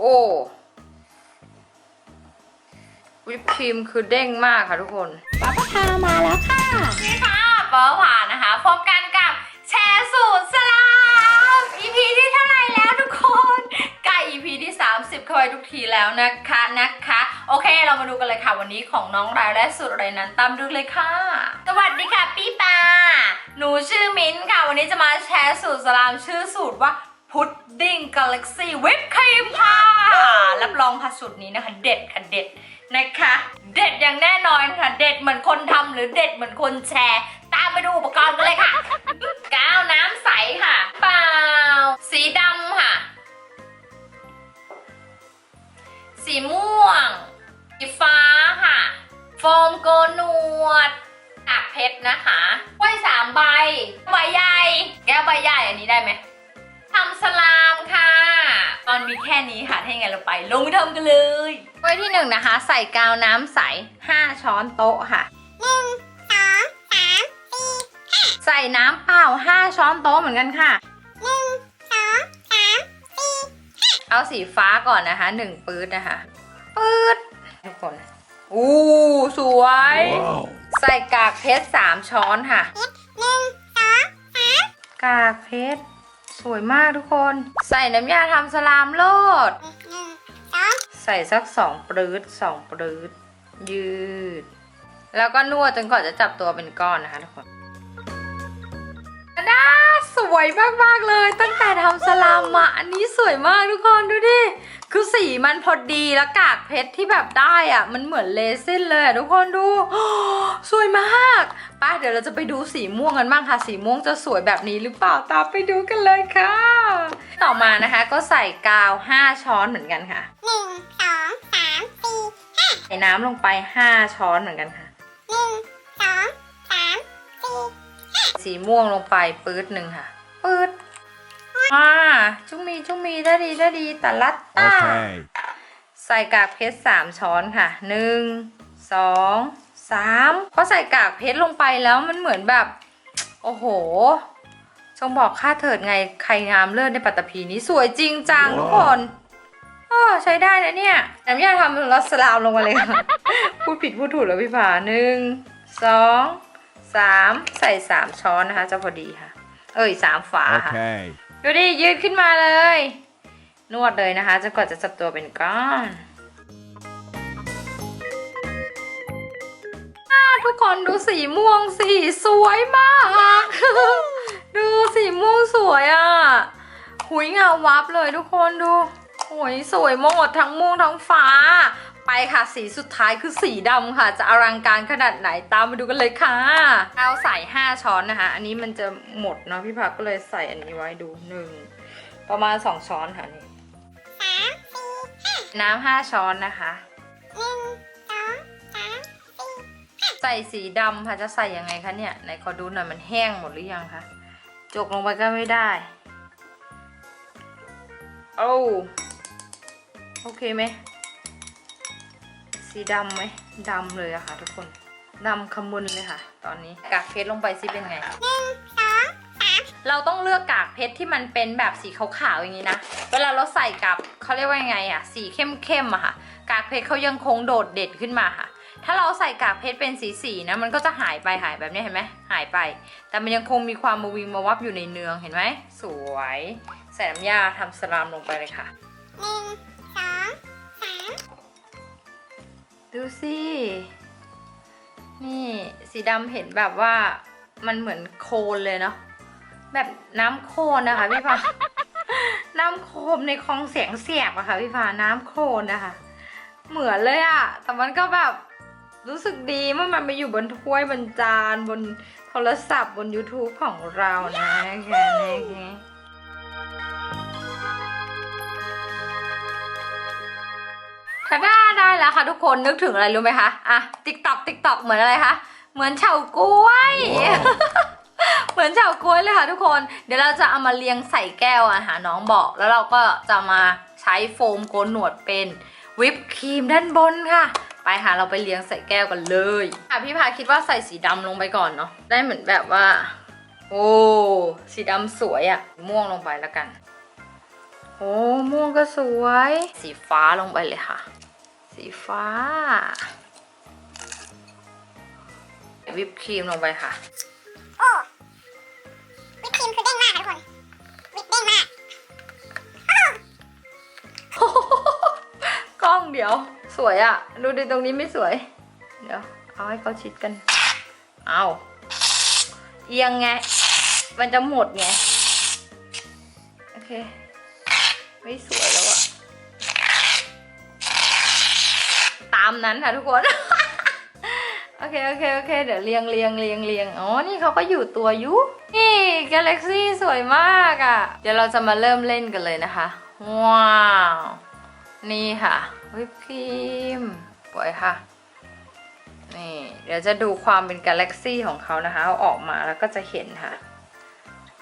โอ้วิปครีมคือเด้งมากค่ะทุกคนป้าปะพามาแล้วค่ะนี่ค่ะเปิดผ่านนะคะพบกันกับแชร์สูตรสลาม EP ที่เท่าไหร่แล้วทุกคนใกล้ EP ที่ 30 เข้าไปทุกทีแล้วนะคะนะคะ โอเคเรามาดูกันเลยค่ะวันนี้ของน้องรายและสูตรอะไรนั้นตามดูเลยค่ะ สวัสดีค่ะพี่ปาหนูชื่อมิ้นท์ค่ะ วันนี้จะมาแชร์สูตรสลามชื่อสูตรว่า พุดดิ้งกาแล็กซี่วิปครีมค่ะ รับรองค่ะสูตรนี้นะคะ เด็ดค่ะเด็ดนะคะ เด็ดอย่างแน่นอนค่ะ เด็ดเหมือนคนทำหรือเด็ดเหมือนคนแชร์ ตามไปดูอุปกรณ์กันเลยค่ะ กาวน้ำใสค่ะ เปล่า สีดำค่ะ สีม่วง สีฟ้าค่ะ โฟมโกนหนวดอักเพชรนะคะไว้สามใบ ใบใหญ่ แก้วใบใหญ่อันนี้ได้ไหม ทำสลามค่ะ ตอนมีแค่นี้ค่ะถ้าอย่างไงเราไป ลงมือทำกันเลยไว้ที่หนึ่งนะคะ ใส่กาวน้ำใส 5 ช้อนโต๊ะค่ะ ใส่น้ำเปล่า 5 ช้อนโต๊ะเหมือนกันค่ะ เอาสีฟ้าก่อนนะคะ 1 ปื๊ดนะคะ ปื๊ดทุกคน อู้สวย Wow. ใส่กากเพชร3ช้อนค่ะ กากเพชร สวยมากทุกคน ใส่น้ำยาทำสลามโลด ใส่สักสองปรื้ดสองปรื้ดยืด แล้วก็นวดจนกว่าจะจับตัวเป็นก้อนนะคะทุกคนน่าสวยมากๆเลย ตั้งแต่ทำสลามมาอันนี้สวยมากทุกคนดูดิ คือสีมันพอดีแล้วกากเพชรที่แบบได้อะมันเหมือนเลซินเลยอะทุกคนดูสวยมากไป้าเดี๋ยวเราจะไปดูสีม่วงกันบ้างค่ะ สีม่วงจะสวยแบบนี้หรือเปล่าตามไปดูกันเลยค่ะ ต่อมานะคะก็ใส่กาว 5 ช้อนเหมือนกันค่ะใส่น้ำลงไป 5 ช้อนเหมือนกันค่ะสีม่วงลงไปปื๊ดหนึ่งค่ะ ปื๊ดอ่าจุ้งมีจุ้งมีได้ดีได้ดีแต่ลัด ตา Okay. ใส่กากเพชรสามช้อนค่ะหนึ่งสองสามพอใส่กากเพชรลงไปแล้วมันเหมือนแบบ โอ้โห จงบอกค่าเถิดไงใครงามเลิศในปัตตภีนี้สวยจริงจังทุกคนโอ้ใช้ได้นะเนี่ยน้ำยาทำรัสลามลงมาเลยค่ะ พูดผิดพูดถูกแล้วพี่ผาหนึ่งสองสามใส่สามช้อนนะคะจะพอดีค่ะ เอ้ยสามฝาค่ะ Okay. ดูดิยืดขึ้นมาเลย นวดเลยนะคะจนกว่าจะจับตัวเป็นก้อนอทุกคนดูสีม่วงสีสวยมาก ดูสีม่วงสวยอะ หุยเงาวับเลยทุกคนดูหุยสวยหมดทั้งม่วงทั้งฟ้า ไปค่ะสีสุดท้ายคือสีดำค่ะ จะอลังการขนาดไหนตามมาดูกันเลยค่ะเอาใส่5ช้อนนะคะ อันนี้มันจะหมดเนาะพี่พักก็เลยใส่อันนี้ไว้ดูหนึ่งประมาณ2ช้อนค่ะนี่ น้ำห้าช้อนนะคะใส่สีดำค่ะจะใส่ยังไงคะเนี่ยไหนขอดูหน่อยมันแห้งหมดหรือยังคะจกลงไปก็ไม่ได้โอ้โอเคไหมสีดำไหมดำเลยอะค่ะ ทุกคนดำขมุนเลยค่ะ ตอนนี้กากเพชรลงไปซิเป็นไง เราต้องเลือกกากเพชรที่มันเป็นแบบสีขาวๆอย่างนี้นะ เวลาเราใส่กับเขาเรียกว่ายังไงอะสีเข้มๆอะค่ะ กากเพชรเขายังคงโดดเด่นขึ้นมาค่ะ ถ้าเราใส่กากเพชรเป็นสีๆนะมันก็จะหายไปหายแบบนี้เห็นไหมหายไป แต่มันยังคงมีความมาวิงมาวับอยู่ในเนืองเห็นไหมสวยใส่น้ำยาทำสลามลงไปเลยค่ะดูสินี่สีดำเห็นแบบว่ามันเหมือนโคลนเลยเนาะ แบบน้ำโคลนนะคะพี่ฟ้าน้ำโคลนในคลองเสียงเสียบอะค่ะพี่ฟ้าน้ำโคลนนะคะ เหมือนเลยอะแต่มันก็แบบรู้สึกดีเมื่อมันไปอยู่บนถ้วยบนจานบนโทรศัพท์บน YouTube ของเรานะแค่นี้แค่ถ้าได้ได้แล้วค่ะทุกคนนึกถึงอะไรรู้ไหมคะ อะติ๊กตอกติ๊กตอกเหมือนอะไรคะ เหมือนเฉาก๊วย เหมือนเฉาก๊วยเลยค่ะทุกคน เดี๋ยวเราจะเอามาเรียงใส่แก้วอะค่ะน้องบอก แล้วเราก็จะมาใช้โฟมโกนหนวดเป็นวิปครีมด้านบนค่ะ ไปค่ะเราไปเรียงใส่แก้วกันเลยค่ะพี่พาคิดว่าใส่สีดำลงไปก่อนเนาะได้เหมือนแบบว่า โอ้สีดำสวยอะม่วงลงไปแล้วกัน โอ้ม่วงก็สวย สีฟ้าลงไปเลยค่ะ สีฟ้า วิปครีมลงไปค่ะ กล้องเดี๋ยว สวยอะดูดิตรงนี้ไม่สวย เดี๋ยว เอาให้เขาชิดกัน เอาเอียงไง มันจะหมดไง โอเค ไม่สวยแล้วอะตามนั้นค่ะทุกคน โอเค โอเค โอเค เดี๋ยวเรียงเรียงเรียงเรียงอ๋อ นี่เขาก็อยู่ตัวยุนี่ Galaxy สวยมากอะ่ะ เดี๋ยวเราจะมาเริ่มเล่นกันเลยนะคะ ว้าว นี่ค่ะ วิปครีมสวยค่ะ นี่ เดี๋ยวจะดูความเป็น Galaxy ของเขานะคะ เอาออกมาแล้วก็จะเห็นค่ะ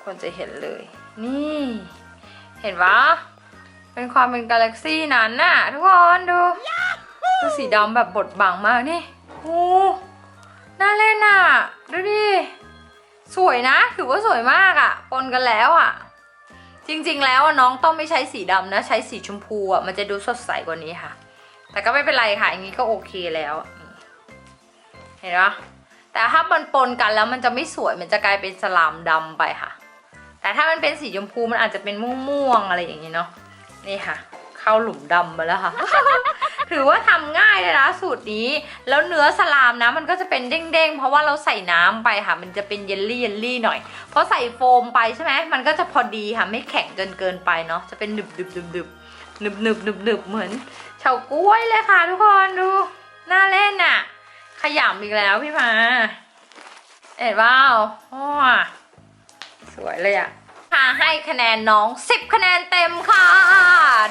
คนจะเห็นเลย นี่ เห็นปะเป็นความเป็น Galaxy นั้นน่ะทุกคนดูสีดำแบบบดบังมากนี่โอ้น่าเล่นอะ ดูดิ สวยนะ ถือว่าสวยมากอะ ปนกันแล้วอะ จริงๆแล้วน้องต้องไม่ใช้สีดำนะ ใช้สีชมพูอะ มันจะดูสดใสกว่านี้ค่ะ แต่ก็ไม่เป็นไรค่ะ อย่างนี้ก็โอเคแล้ว เห็นปะแต่ถ้ามันปนกันแล้วมันจะไม่สวย มันจะกลายเป็นสลามดำไปค่ะ แต่ถ้ามันเป็นสีชมพูมันอาจจะเป็นม่วงๆอะไรอย่างนี้เนาะ นี่ค่ะ เข้าหลุมดำมาแล้วค่ะ ถือว่าทำง่ายเลยนะสูตรนี้ แล้วเนื้อสลามนะมันก็จะเป็นเด้งๆ เพราะว่าเราใส่น้ำไปค่ะ มันจะเป็นเยลลี่เยลลี่หน่อย เพราะใส่โฟมไปใช่ไหม มันก็จะพอดีค่ะ ไม่แข็งจนเกินไปเนาะ จะเป็นหนึบๆๆๆหนึบหนึบหนึบหนึบดึบเหมือน เฉาก๊วยเลยค่ะทุกคนดูน่าเล่นอะ ขยำอีกแล้วพี่มาเอ็ดว้าวว้สวยเลยอะค่ะให้คะแนนน้อง 10 คะแนนเต็มค่ะ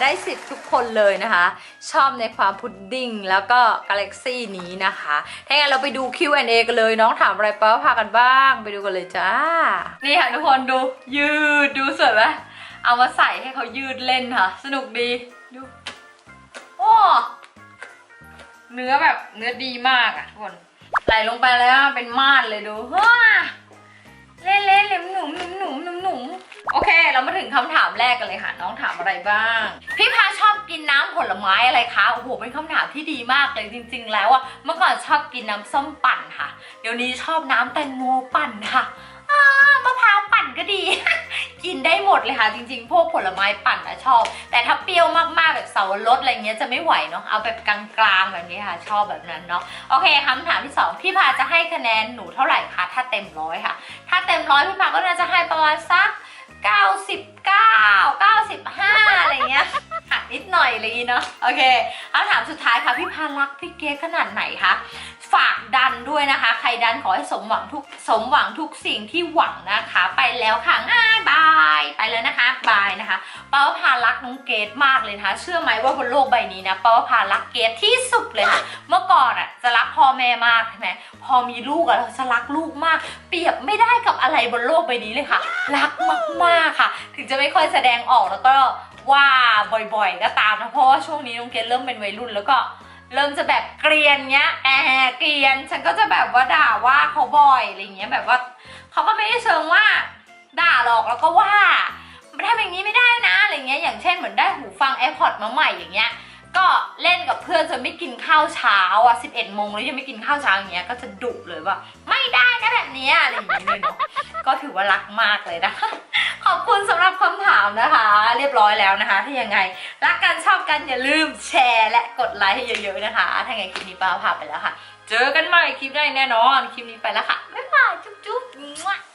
ได้ 10 ทุกคนเลยนะคะ ชอบในความพุดดิ้งแล้วก็กาแล็กซี่นี้นะคะถ้างั้นเราไปดู Q&A กันเลย น้องถามอะไรป้าพากันบ้าง ไปดูกันเลยจ้า นี่ค่ะทุกคนดูยืดดูสวยไหมเอามาใส่ให้เขายืดเล่นค่ะ สนุกดีดู เนื้อแบบเนื้อดีมากอะทุกคนใส่ลงไปแล้วเป็นมาดเลยดูว้าเล่นเล่นเหลมหนุ่มหนุ่มหนุ่มหนุ่มหนุ่มโอเค เรามาถึงคำถามแรกกันเลยค่ะ น้องถามอะไรบ้าง พี่พาชอบกินน้ำผลไม้อะไรคะโอ้โหเป็นคำถามที่ดีมากเลยจริง ๆ แล้วอะเมื่อก่อนชอบกินน้ำส้มปั่นค่ะ เดี๋ยวนี้ชอบน้ำแตงโมปั่นค่ะ มะพร้าวปั่นก็ดี กินได้หมดเลยค่ะ จริงๆ พวกผลไม้ปั่นอะชอบ แต่ถ้าเปรี้ยวมากๆแบบเสาวรสอะไรเงี้ยจะไม่ไหวเนาะเอาแบบกลางๆแบบนี้ค่ะ ชอบแบบนั้นเนาะโอเคคำถามที่สองพี่พาจะให้คะแนนหนูเท่าไหร่คะถ้าเต็มร้อยค่ะ ถ้าเต็มร้อยพี่พาก็น่าจะให้ประมาณสัก 99 95 อะไรเงี้ยหักนิดหน่อยอะไรอย่างงี้เนาะโอเคคำถามสุดท้ายค่ะพี่พารักพี่เกขนาดไหนคะฝากดันด้วยนะคะ ใครดันขอให้สมหวังทุกสมหวังทุกสิ่งที่หวังนะคะ ไปแล้วค่ะง่ายบายไปแล้วนะคะบายนะคะป้าว่าพารักน้องเกดมากเลยนะคะ เชื่อไหมว่าบนโลกใบนี้นะป้าว่าพารักเกดที่สุดเลยค่ะเมื่อ ม่มากใช่ไหมพอมีลูกอะเราจะรักลูกมาก เปรียบไม่ได้กับอะไรบนโลกใบนี้เลยค่ะ รักมากๆค่ะ ถึงจะไม่ค่อยแสดงออกแล้วก็ว่าบ่อยๆ ก็ตามนะ เพราะว่าช่วงนี้น้องเกดเริ่มเป็นวัยรุ่นแล้วก็เริ่มจะแบบเกรียนเงี้ยแอบเกรียน ฉันก็จะแบบว่าด่าว่าเขาบ่อยอะไรเงี้ยแบบว่าเขาก็ไม่ได้เชิงว่า ด่าหรอกแล้วก็ว่าทำอย่างนี้ไม่ได้นะอะไรเงี้ยอย่างเช่นเหมือนได้หูฟัง AirPods มาใหม่อย่างเงี้ย ก็เล่นกับเพื่อนจนไม่กินข้าวเช้าอะ11โมงแล้วยังไม่กินข้าวเช้าอย่างเงี้ยก็จะดุเลยว่า ไม่ได้นะแบบเนี้ยอะไรอย่างเงี้ยเลยเนาะก็ถือว่ารักมากเลยนะคะขอบคุณสำหรับคำถามนะคะ เรียบร้อยแล้วนะคะ ถ้ายังไง รักกันชอบกันอย่าลืมแชร์และกดไลค์ให้เยอะๆนะคะ ถ้าไงคลิปนี้ป้าพาไปแล้วค่ะ เจอกันใหม่คลิปหน้าแน่นอน คลิปนี้ไปแล้วค่ะบ๊ายบายจุ๊บๆ